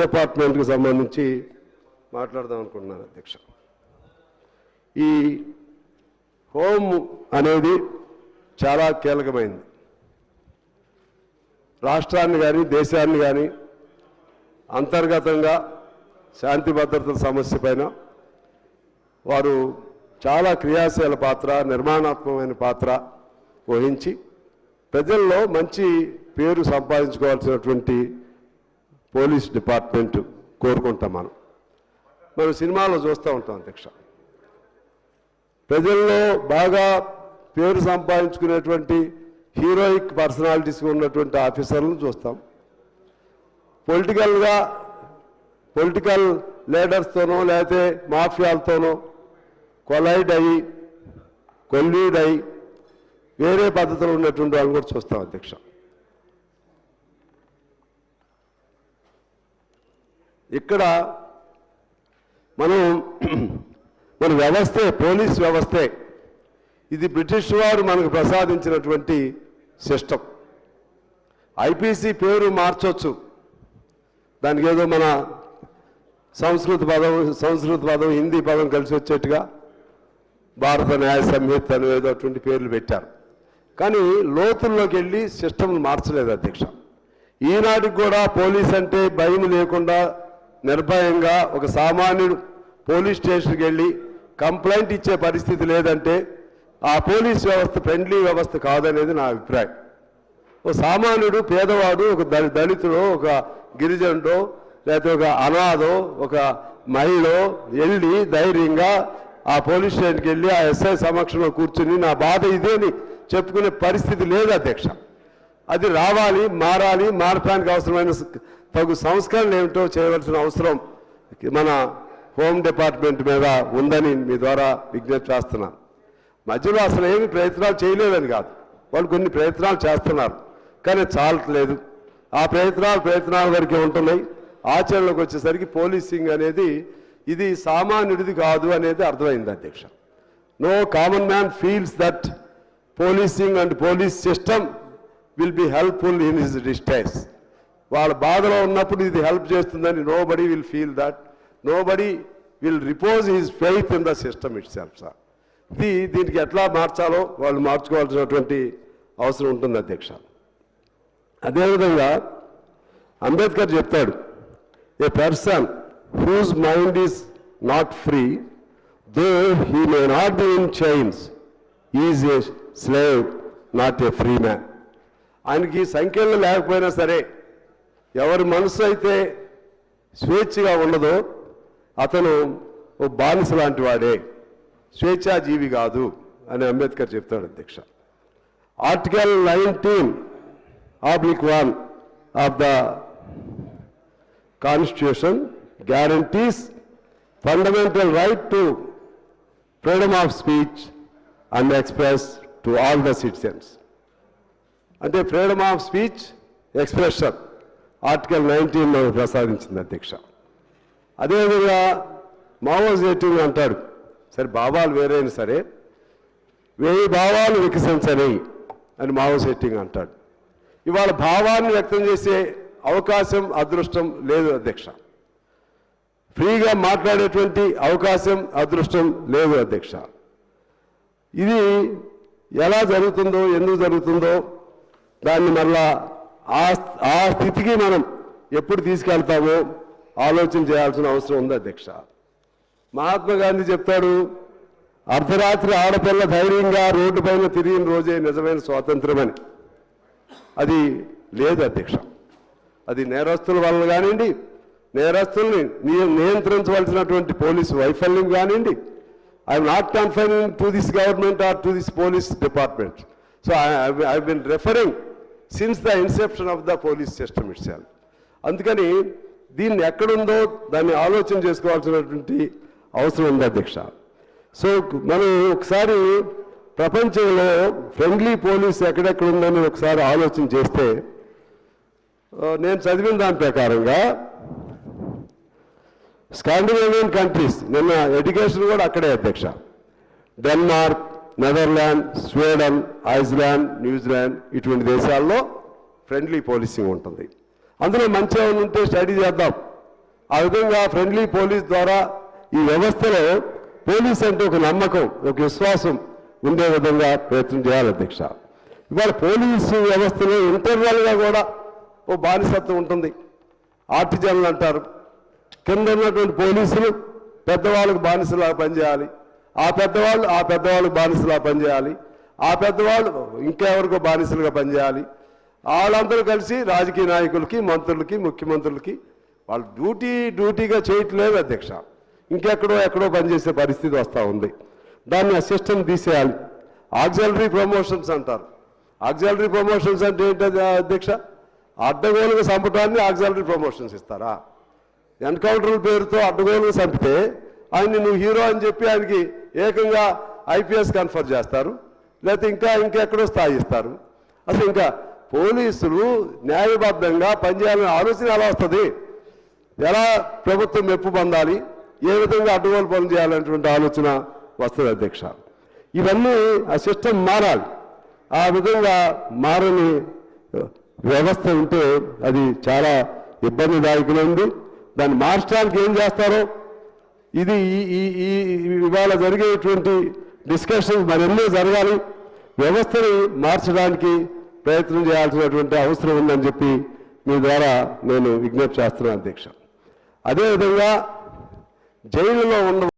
డిపార్ట్మెంట్కి సంబంధించి మాట్లాడదాం అనుకుంటున్నాను అధ్యక్ష. ఈ హోమ్ అనేది చాలా కీలకమైంది. రాష్ట్రాన్ని కానీ దేశాన్ని కానీ అంతర్గతంగా శాంతి భద్రతల సమస్య పైన వారు చాలా క్రియాశీల పాత్ర నిర్మాణాత్మకమైన పాత్ర వహించి ప్రజల్లో మంచి పేరు సంపాదించుకోవాల్సినటువంటి పోలీస్ డిపార్ట్మెంట్ కోరుకుంటాం మనం. మనం సినిమాలో చూస్తూ ఉంటాం అధ్యక్ష. ప్రజల్లో బాగా పేరు సంపాదించుకునేటువంటి హీరోయిక్ పర్సనాలిటీస్ ఉన్నటువంటి ఆఫీసర్లను చూస్తాం. పొలిటికల్గా పొలిటికల్ లీడర్స్తోనో లేకపోతే మాఫియాలతోనో కొలైడ్ అయ్యి కొల్లీడ్ అయ్యి వేరే పద్ధతిలో ఉన్నటువంటి వాళ్ళని కూడా చూస్తాం అధ్యక్ష. ఇక్కడ మనం మన వ్యవస్థే పోలీస్ వ్యవస్థే. ఇది బ్రిటిష్ వారు మనకు ప్రసాదించినటువంటి సిస్టమ్ ఐపీసీ పేరు మార్చొచ్చు. దానికి ఏదో మన సంస్కృత పదం సంస్కృత పదం హిందీ పదం కలిసి వచ్చేట్టుగా భారత న్యాయ సంహిత ఏదో అటువంటి పేర్లు పెట్టారు. కానీ లోతుల్లోకి వెళ్ళి సిస్టమ్ను మార్చలేదు అధ్యక్ష. ఈనాటికి కూడా పోలీస్ అంటే భయం లేకుండా నిర్భయంగా ఒక సామాన్యుడు పోలీస్ స్టేషన్కి వెళ్ళి కంప్లైంట్ ఇచ్చే పరిస్థితి లేదంటే ఆ పోలీస్ వ్యవస్థ ఫ్రెండ్లీ వ్యవస్థ కాదనేది నా అభిప్రాయం. ఒక సామాన్యుడు పేదవాడు ఒక దళితుడు దళితుడో ఒక గిరిజనుడో లేకపోతే ఒక అనాథో ఒక మహిళ వెళ్ళి ధైర్యంగా ఆ పోలీస్ స్టేషన్కి వెళ్ళి ఆ ఎస్ఐ సమక్షంలో కూర్చుని నా బాధ ఇదేని చెప్పుకునే పరిస్థితి లేదు అధ్యక్ష. అది రావాలి మారాలి మారటానికి అవసరమైన తగు సంస్కరణ ఏమిటో చేయవలసిన అవసరం మన హోమ్ డిపార్ట్మెంట్ మీద ఉందని మీ ద్వారా విజ్ఞప్తి చేస్తున్నాను మధ్యలో అసలు ఏమి ప్రయత్నాలు చేయలేదని కాదు. వాళ్ళు కొన్ని ప్రయత్నాలు చేస్తున్నారు కానీ చాలట్లేదు. ఆ ప్రయత్నాలు ప్రయత్నాల వరకే ఉంటున్నాయి. ఆచరణలోకి వచ్చేసరికి పోలీసింగ్ అనేది ఇది సామాన్యుడిది కాదు అనేది అర్థమైంది అధ్యక్ష. No common man feels that policing and police system will be helpful in his distress వాళ్ళ బాధలో ఉన్నప్పుడు ఇది హెల్ప్ చేస్తుందని nobody will feel that nobody will repose his faith in the system itself sir ఇది దీనికి ఎట్లా మార్చాలో వాళ్ళు మార్చుకోవాల్సినటువంటి అవసరం ఉంటుంది అధ్యక్ష. అదేవిధంగా అంబేద్కర్ చెప్తాడు a person whose mind is not free though he may not be in chains is a slave not a free man ఆయనకి సంఖ్యలు లేకపోయినా సరే ఎవరి మనసు అయితే స్వేచ్ఛగా ఉండదో అతను ఓ బానిస లాంటి వాడే. స్వేచ్ఛాజీవి కాదు అని అంబేద్కర్ చెప్తాడు అధ్యక్ష. Article nineteen oblique one of the constitution guarantees fundamental right to freedom of speech and express to all the citizens. అంటే freedom of speech expression. Article నైన్టీన్లో ప్రసాదించింది అధ్యక్ష. అదేవిధంగా మావోస్ ఎట్టింగ్ అంటాడు. సరే భావాలు వేరైనా సరే వేయి భావాలు వికసించని అని మావో సెట్టింగ్ అంటాడు. ఇవాళ భావాన్ని వ్యక్తం చేసే అవకాశం అదృష్టం లేదు అధ్యక్ష. ఫ్రీగా మాట్లాడేటువంటి అవకాశం అదృష్టం లేదు అధ్యక్ష. ఇది ఎలా జరుగుతుందో ఎందుకు జరుగుతుందో దాన్ని మళ్ళా ఆ ఆ స్థితికి మనం ఎప్పుడు తీసుకెళ్తామో ఆలోచన చేయాల్సిన అవసరం ఉంది అధ్యక్ష మహాత్మా గాంధీ చెప్తాడు అర్ధరాత్రి ఆడపిల్ల ధైర్యంగా రోడ్డు పైన తిరిగిన రోజే నిజమైన స్వాతంత్రం అని అది లేదు అధ్యక్ష అది నేరస్తుల వల్ల కానివ్వండి నేరస్తుల్ని నియంత్రించవలసినటువంటి పోలీసు వైఫల్యం కానివ్వండి I'm not confine to this government or to this police department so I been referring since the inception of the police system it అందుకని దీన్ని ఎక్కడుందో దాన్ని ఆలోచన చేసుకోవాల్సినటువంటి అవసరం ఉంది అధ్యక్ష. సో మనం ఒకసారి ప్రపంచంలో ఫ్రెండ్లీ పోలీస్ ఎక్కడెక్కడ ఉందని ఒకసారి ఆలోచన చేస్తే నేను చదివిన దాని ప్రకారంగా స్కాండినేవియన్ కంట్రీస్ నిన్న ఎడ్యుకేషన్ కూడా అక్కడే అధ్యక్ష. Denmark Netherland Sweden Iceland New Zealand ఇటువంటి దేశాల్లో ఫ్రెండ్లీ పోలీసింగ్ ఉంటుంది. అందులో మంచి ఏమైనా ఉంటే స్టడీ చేద్దాం. ఆ విధంగా ఫ్రెండ్లీ పోలీస్ ద్వారా ఈ వ్యవస్థలో పోలీస్ అంటే ఒక నమ్మకం ఒక విశ్వాసం ఉండే విధంగా ప్రయత్నం చేయాలి అధ్యక్ష. ఇవాళ పోలీసు వ్యవస్థలో ఇంటర్నల్గా కూడా ఓ బానిసత్వం ఉంటుంది. ఆర్టిజన్లు అంటారు. కింద ఉన్నటువంటి పోలీసులు పెద్దవాళ్ళకు బానిసలాగా పనిచేయాలి. ఆ పెద్దవాళ్ళు ఆ పెద్దవాళ్ళు బానిసలా పనిచేయాలి. ఆ పెద్దవాళ్ళు ఇంకెవరికో బానిసలుగా పనిచేయాలి. వాళ్ళందరూ కలిసి రాజకీయ నాయకులకి మంత్రులకి ముఖ్యమంత్రులకి వాళ్ళు డ్యూటీ డ్యూటీగా చేయట్లేదు అధ్యక్ష. ఇంకెక్కడో ఎక్కడో పనిచేసే పరిస్థితి వస్తూ ఉంది. దాన్ని అసిస్టెంట్ తీసేయాలి. ఆక్సిలరీ ప్రమోషన్స్ అంటారు. ఆక్సిలరీ ప్రమోషన్స్ అంటే ఏంటది అధ్యక్ష? అడ్డగోలుగా చంపటాన్ని ఆక్సిలరీ ప్రమోషన్స్ ఇస్తారా? ఎన్కౌంటర్ పేరుతో అడ్డగోలుగా చంపితే ఆయన్ని నువ్వు హీరో అని చెప్పి ఆయనకి ఏకంగా ఐపీఎస్ కన్ఫర్ చేస్తారు లేకపోతే ఇంకా ఇంకెక్కడో స్థాయి ఇస్తారు. అసలు ఇంకా పోలీసులు న్యాయబద్ధంగా పనిచేయాలనే ఆలోచన ఎలా వస్తుంది? ఎలా ప్రభుత్వం మెప్పు పొందాలి? ఏ విధంగా అడ్డుగోలు పనులు చేయాలనేటువంటి ఆలోచన వస్తుంది అధ్యక్ష. ఇవన్నీ ఆ సిస్టమ్ మారాలి. ఆ విధంగా మారని వ్యవస్థ ఉంటే అది చాలా ఇబ్బందిదాయకమైంది దాన్ని మార్చడానికి ఏం చేస్తారో ఇది ఈ- ఈ ఈ ఇవాళ జరిగేటువంటి డిస్కషన్స్ మరెన్నో జరగాలి. వ్యవస్థను మార్చడానికి ప్రయత్నం చేయాల్సినటువంటి అవసరం ఉందని చెప్పి మీ ద్వారా నేను విజ్ఞప్తి చేస్తున్నాను అధ్యక్ష. అదేవిధంగా జైలులో ఉన్న